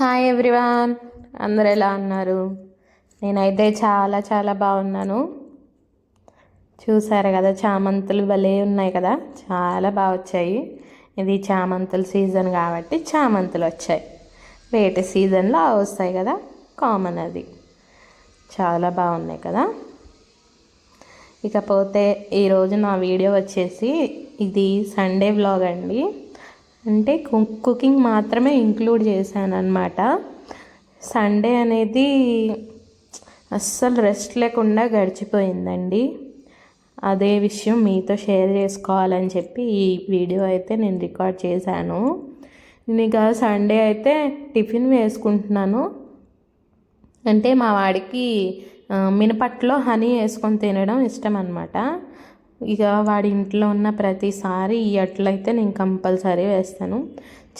Hi everyone అందరు ఎలా ఉన్నారు? నేనైతే చాలా చాలా బాగున్నాను. చూసారు కదా చామంతులు భలే ఉన్నాయి కదా? చాలా బాగా వచ్చాయి. ఇది చామంతుల సీజన్ కాబట్టి చామంతులు వచ్చాయి. వేటి సీజన్లో వస్తాయి కదా? కామన్ అది. చాలా బాగున్నాయి కదా? ఇకపోతే ఈరోజు నా వీడియో వచ్చేసి ఇది సండే వ్లాగ్ అండి. అంటే కు- కుకింగ్ మాత్రమే ఇంక్లూడ్ చేశాను అనమాట సండే అనేది అస్సలు రెస్ట్ లేకుండా గడిచిపోయిందండి. అదే విషయం మీతో షేర్ చేసుకోవాలని చెప్పి ఈ వీడియో అయితే నేను రికార్డ్ చేశాను. నేను ఇక సండే అయితే టిఫిన్ వేసుకుంటున్నాను. అంటే మా వాడికి మినపట్లో హనీ వేసుకొని తినడం ఇష్టం అనమాట ఇక వాడి ఇంట్లో ఉన్న ప్రతిసారి ఈ అట్లయితే నేను కంపల్సరీ వేస్తాను.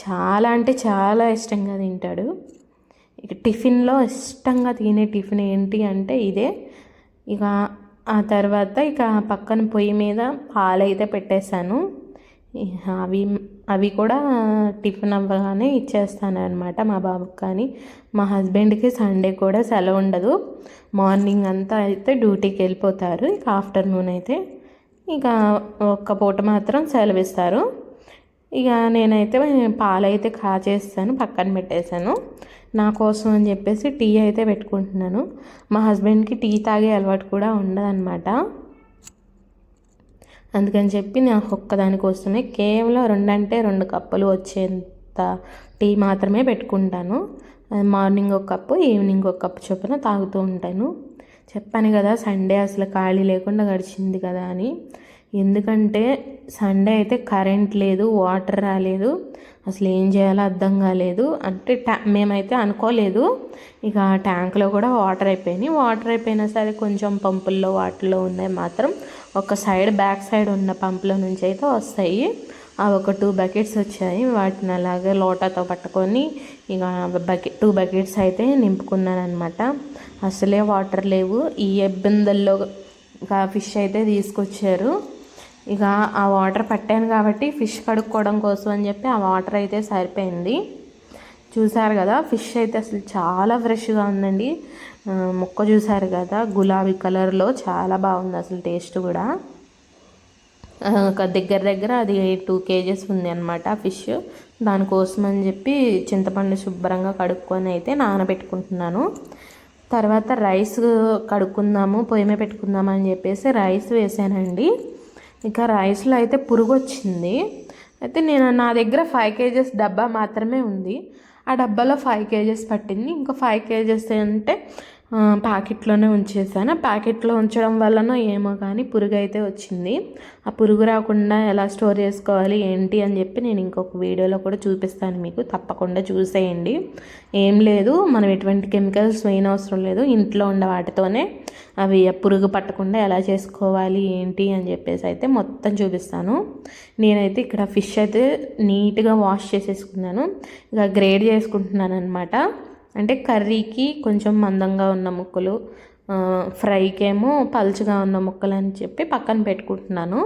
చాలా అంటే చాలా ఇష్టంగా తింటాడు. ఇక టిఫిన్లో ఇష్టంగా తినే టిఫిన్ ఏంటి అంటే ఇదే. ఇక ఆ తర్వాత ఇక పక్కన పొయ్యి మీద పాలైతే పెట్టేశాను. అవి అవి కూడా టిఫిన్ అవ్వగానే ఇచ్చేస్తాను అనమాట మా బాబుకి కానీ మా హస్బెండ్కి సండే కూడా సెలవు ఉండదు. మార్నింగ్ అంతా అయితే డ్యూటీకి వెళ్ళిపోతారు. ఇక ఆఫ్టర్నూన్ అయితే ఇక ఒక్క పూట మాత్రం సెలవిస్తారు. ఇక నేనైతే పాలైతే కాచేస్తాను పక్కన పెట్టేశాను. నా కోసం అని చెప్పేసి టీ అయితే పెట్టుకుంటున్నాను. మా హస్బెండ్కి టీ తాగే అలవాటు కూడా ఉండదన్నమాట. అందుకని చెప్పి నాకు ఒక్కదానికోసమే కేవలం రెండంటే రెండు కప్పులు వచ్చేంత టీ మాత్రమే పెట్టుకుంటాను. మార్నింగ్ ఒక కప్పు ఈవినింగ్ ఒక కప్పు చొప్పున తాగుతూ ఉంటాను. చెప్పాను కదా సండే అసలు ఖాళీ లేకుండా గడిచింది కదా అని. ఎందుకంటే సండే అయితే కరెంట్ లేదు వాటర్ రాలేదు అసలు ఏం చేయాలో అర్థం కాలేదు. అంటే ట్యా మేమైతే అనుకోలేదు ఇక ట్యాంక్లో కూడా వాటర్ అయిపోయినాయి వాటర్ అయిపోయినా సరే కొంచెం పంపుల్లో వాటిలో ఉన్నాయి మాత్రం. ఒక సైడ్ బ్యాక్ సైడ్ ఉన్న పంపులో నుంచి అయితే వస్తాయి. అవి ఒక టూ బకెట్స్ వచ్చాయి. వాటిని అలాగే లోటాతో పట్టుకొని ఇక బకెట్ టూ బకెట్స్ అయితే నింపుకున్నాను అనమాట అసలే వాటర్ లేవు. ఈ ఇబ్బందుల్లో ఇక ఫిష్ అయితే తీసుకొచ్చారు. ఇక ఆ వాటర్ పట్టాను కాబట్టి ఫిష్ కడుక్కోవడం కోసం అని చెప్పి ఆ వాటర్ అయితే సరిపోయింది. చూసారు కదా ఫిష్ అయితే అసలు చాలా ఫ్రెష్గా ఉందండి. మొక్క ముక్క చూసారు కదా గులాబీ కలర్లో చాలా బాగుంది అసలు టేస్ట్ కూడా. ఒక దగ్గర దగ్గర అది టూ కేజెస్ ఉంది అనమాట ఫిష్. దానికోసం అని చెప్పి చింతపండు శుభ్రంగా కడుక్కొని అయితే నానబెట్టుకుంటున్నాను. తర్వాత రైస్ కడుక్కుందాము పొయ్యి మీద పెట్టుకుందాము అని చెప్పేసి రైస్ వేసానండి. ఇంకా రైస్లో అయితే పురుగు వచ్చింది. అయితే నేను నా దగ్గర ఫైవ్ కేజెస్ డబ్బా మాత్రమే ఉంది. ఆ డబ్బాలో ఫైవ్ కేజెస్ పట్టింది. ఇంకా ఫైవ్ కేజెస్ అంటే ప్యాకెట్లోనే ఉంచేసాను. ప్యాకెట్లో ఉంచడం వలన ఏమో కానీ పురుగు అయితే వచ్చింది. ఆ పురుగు రాకుండా ఎలా స్టోర్ చేసుకోవాలి ఏంటి అని చెప్పి నేను ఇంకొక వీడియోలో కూడా చూపిస్తాను మీకు. తప్పకుండా చూసేయండి. ఏం లేదు మనం ఎటువంటి కెమికల్స్ వేయనవసరం అవసరం లేదు. ఇంట్లో ఉండే వాటితోనే అవి పురుగు పట్టకుండా ఎలా చేసుకోవాలి ఏంటి అని చెప్పేసి అయితే మొత్తం చూపిస్తాను. నేనైతే ఇక్కడ ఫిష్ అయితే నీట్గా వాష్ చేసేసుకున్నాను. ఇక గ్రేడ్ చేసుకుంటున్నాను అనమాట అంటే కర్రీకి కొంచెం మందంగా ఉన్న ముక్కలు ఫ్రైకేమో పలుచగా ఉన్న ముక్కలు అని చెప్పి పక్కన పెట్టుకుంటున్నాను.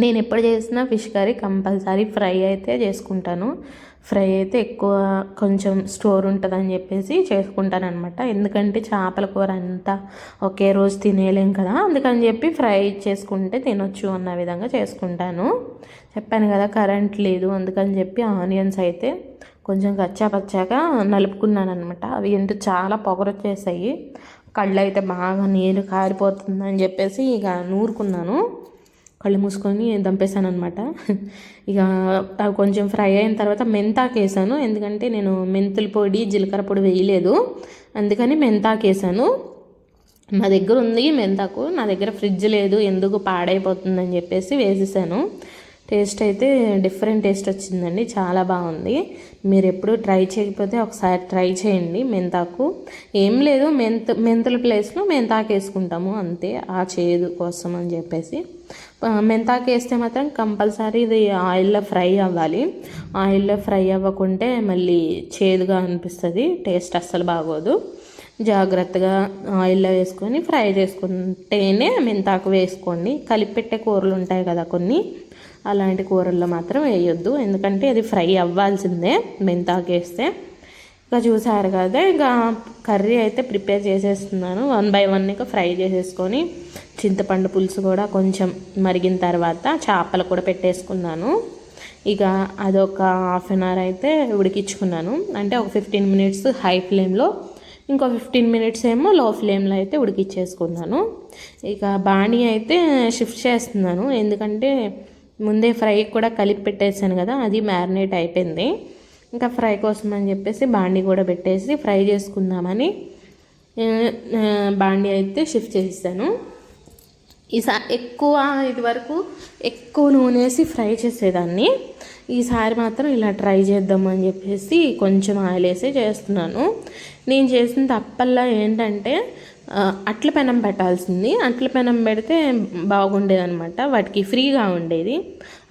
నేను ఎప్పుడు చేసినా ఫిష్ కర్రీ కంపల్సరీ ఫ్రై అయితే చేసుకుంటాను. ఫ్రై అయితే ఎక్కువ కొంచెం స్టోర్ ఉంటుందని చెప్పేసి చేసుకుంటాను అనమాట ఎందుకంటే చేపల కూర అంతా ఒకే రోజు తినేయలేం కదా. అందుకని చెప్పి ఫ్రై చేసుకుంటే తినొచ్చు అన్న విధంగా చేసుకుంటాను. చెప్పాను కదా కరెంట్ లేదు అందుకని చెప్పి ఆనియన్స్ అయితే కొంచెం కచ్చా నలుపుకున్నాను అనమాట అవి ఎందుకు చాలా పొగరొచ్చేసాయి. కళ్ళు అయితే బాగా నీరు కారిపోతుందని చెప్పేసి ఇక నూరుకున్నాను. కళ్ళు మూసుకొని దంపేసాను అనమాట ఇక అవి కొంచెం ఫ్రై అయిన తర్వాత మెంతాకేసాను. ఎందుకంటే నేను మెంతుల పొడి జీలకర్ర పొడి వేయలేదు. అందుకని మెంతాకేసాను. మా దగ్గర ఉంది మెంతాకు. నా దగ్గర ఫ్రిడ్జ్ లేదు. ఎందుకు పాడైపోతుందని చెప్పేసి వేసేసాను. టేస్ట్ అయితే డిఫరెంట్ టేస్ట్ వచ్చిందండి. చాలా బాగుంది. మీరు ఎప్పుడు ట్రై చేయకపోతే ఒకసారి ట్రై చేయండి. మెంతాకు ఏం లేదు. మెంత మెంతుల ప్లేస్లో మెంతాకు వేసుకుంటాము. అంతే. ఆ చేదు కోసం అని చెప్పేసి. మెంతాకు వేస్తే మాత్రం కంపల్సరీ ఇది ఆయిల్లో ఫ్రై అవ్వాలి. ఆయిల్లో ఫ్రై అవ్వకుంటే మళ్ళీ చేదుగా అనిపిస్తుంది. టేస్ట్ అస్సలు బాగోదు. జాగ్రత్తగా ఆయిల్లో వేసుకొని ఫ్రై చేసుకుంటేనే మెంతాకు వేసుకోండి. కలిపి పెట్టే కూరలు ఉంటాయి కదా కొన్ని. అలాంటి కూరల్లో మాత్రం వేయొద్దు. ఎందుకంటే అది ఫ్రై అవ్వాల్సిందే మెంతాకు వేస్తే. ఇంకా చూసారు కదా ఇంకా కర్రీ అయితే ప్రిపేర్ చేసేస్తున్నాను. వన్ బై వన్ ఇక ఫ్రై చేసేసుకొని చింతపండు పులుసు కూడా కొంచెం మరిగిన తర్వాత చేపలు కూడా పెట్టేసుకున్నాను. ఇక అదొక హాఫ్ అన్ అవర్ అయితే ఉడికించుకున్నాను. అంటే ఒక ఫిఫ్టీన్ మినిట్స్ హై ఫ్లేమ్లో ఇంకో ఫిఫ్టీన్ మినిట్స్ ఏమో లో ఫ్లేమ్లో అయితే ఉడికిచ్చేసుకున్నాను. ఇక బాణీ అయితే షిఫ్ట్ చేస్తున్నాను. ఎందుకంటే ముందే ఫ్రై కూడా కలిపి పెట్టేసాను కదా అది మ్యారినేట్ అయిపోయింది. ఇంకా ఫ్రై కోసం అని చెప్పేసి బాండీ కూడా పెట్టేసి ఫ్రై చేసుకుందామని బాండి అయితే షిఫ్ట్ చేస్తాను ఈసారి ఎక్కువ ఇది వరకు ఎక్కువ నూనె వేసి ఫ్రై చేసేదాన్ని. ఈసారి మాత్రం ఇలా ట్రై చేద్దామని చెప్పేసి కొంచెం ఆయిల్ వేసి చేస్తున్నాను. నేను చేసిన తప్పల్లా ఏంటంటే అట్ల పెనం పెట్టాల్సింది. అట్ల పెనం పెడితే బాగుండేదనమాట వాటికి ఫ్రీగా ఉండేది.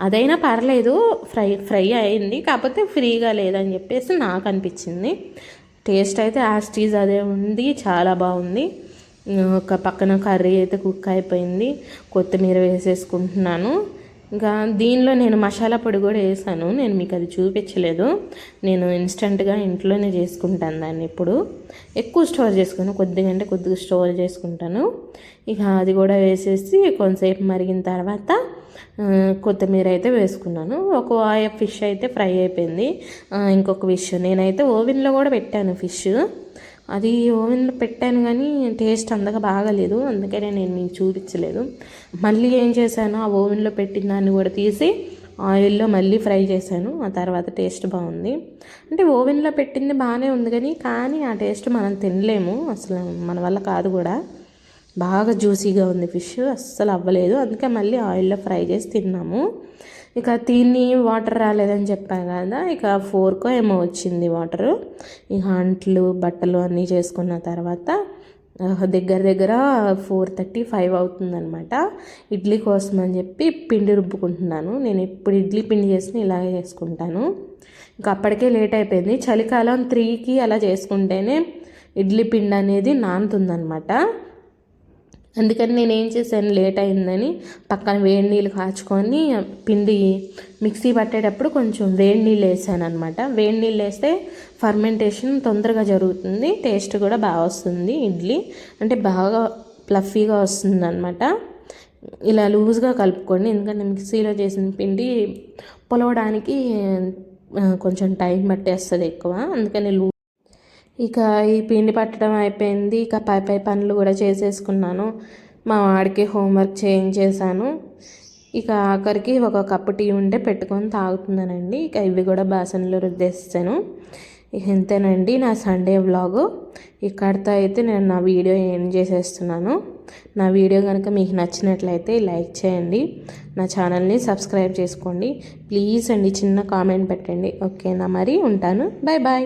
అదైనా పర్లేదు ఫ్రై ఫ్రై అయింది. కాకపోతే ఫ్రీగా లేదని చెప్పేసి నాకు అనిపించింది. టేస్ట్ అయితే యాస్టీజ్ అదే ఉంది. చాలా బాగుంది. ఒక పక్కన కర్రీ అయితే కుక్ అయిపోయింది. కొత్తిమీర వేసేసుకుంటున్నాను. ఇంకా దీనిలో నేను మసాలా పొడి కూడా వేసాను. నేను మీకు అది చూపించలేదు. నేను ఇన్స్టెంట్గా ఇంట్లోనే చేసుకుంటాను దాన్ని ఇప్పుడు. ఎక్కువ స్టోర్ చేసుకుని కొద్దిగా అంటే కొద్దిగా స్టోర్ చేసుకుంటాను. ఇక అది కూడా వేసేసి కొంతసేపు మరిగిన తర్వాత కొత్తిమీర అయితే వేసుకున్నాను. ఒక ఫిష్ అయితే ఫ్రై అయిపోయింది. ఇంకొక ఫిష్ నేనైతే ఓవెన్లో కూడా పెట్టాను ఫిష్ అది ఓవెన్లో పెట్టాను కానీ టేస్ట్ అంతగా బాగలేదు. అందుకనే నేను మీకు చూపించలేదు. మళ్ళీ ఏం చేశాను? ఆ ఓవెన్లో పెట్టిన దాన్ని కూడా తీసి ఆయిల్లో మళ్ళీ ఫ్రై చేశాను. ఆ తర్వాత టేస్ట్ బాగుంది. అంటే ఓవెన్లో పెట్టింది బాగానే ఉంది కానీ కానీ ఆ టేస్ట్ మనం తినలేము. అసలు మన వల్ల కాదు కూడా. బాగా జ్యూసీగా ఉంది ఫిష్. అస్సలు అవ్వలేదు. అందుకే మళ్ళీ ఆయిల్లో ఫ్రై చేసి తిన్నాము. ఇక తిని వాటర్ రాలేదని చెప్పాను కదా ఇక ఫోర్కో ఏమో వచ్చింది వాటరు ఇక అంట్లు బట్టలు అన్నీ చేసుకున్న తర్వాత దగ్గర దగ్గర ఫోర్ థర్టీ ఫైవ్ అవుతుందనమాట ఇడ్లీ కోసం అని చెప్పి పిండి రుబ్బుకుంటున్నాను. నేను ఎప్పుడు ఇడ్లీ పిండి చేసిన ఇలాగే చేసుకుంటాను. ఇంకా అప్పటికే లేట్ అయిపోయింది. చలికాలం త్రీకి అలా చేసుకుంటేనే ఇడ్లీ పిండి అనేది నానుతుందనమాట అందుకని నేను ఏం చేశాను లేట్ అయిందని పక్కన వేడి నీళ్ళు కాచుకొని పిండి మిక్సీ పట్టేటప్పుడు కొంచెం వేడి నీళ్ళు వేసాను అనమాట వేడి నీళ్ళు వేస్తే ఫర్మెంటేషన్ తొందరగా జరుగుతుంది టేస్ట్ కూడా బాగా వస్తుంది ఇడ్లీ. అంటే బాగా ప్లఫీగా వస్తుంది అనమాట ఇలా లూజ్గా కలుపుకోండి ఎందుకంటే మిక్సీలో చేసిన పిండి పొలవడానికి కొంచెం టైం పట్టేస్తుంది ఎక్కువ. అందుకని లూ ఇక ఈ పిండి పట్టడం అయిపోయింది. ఇక పై పై పనులు కూడా చేసేసుకున్నాను. మా వాడికి హోంవర్క్ చేయించేశాను. ఇక ఆఖరికి ఒక కప్పు టీ ఉంటే పెట్టుకొని తాగుతున్నానండి. ఇక ఇవి కూడా బాసనలు రుద్దేస్తాను. ఇక ఇంతేనండి నా సండే వ్లాగు. ఇక్కడితో అయితే నేను నా వీడియో ఏం చేసేస్తున్నాను. నా వీడియో కనుక మీకు నచ్చినట్లయితే లైక్ చేయండి. నా ఛానల్ని సబ్స్క్రైబ్ చేసుకోండి. ప్లీజ్ అండి చిన్న కామెంట్ పెట్టండి. ఓకేనా మరి? ఉంటాను. Bye bye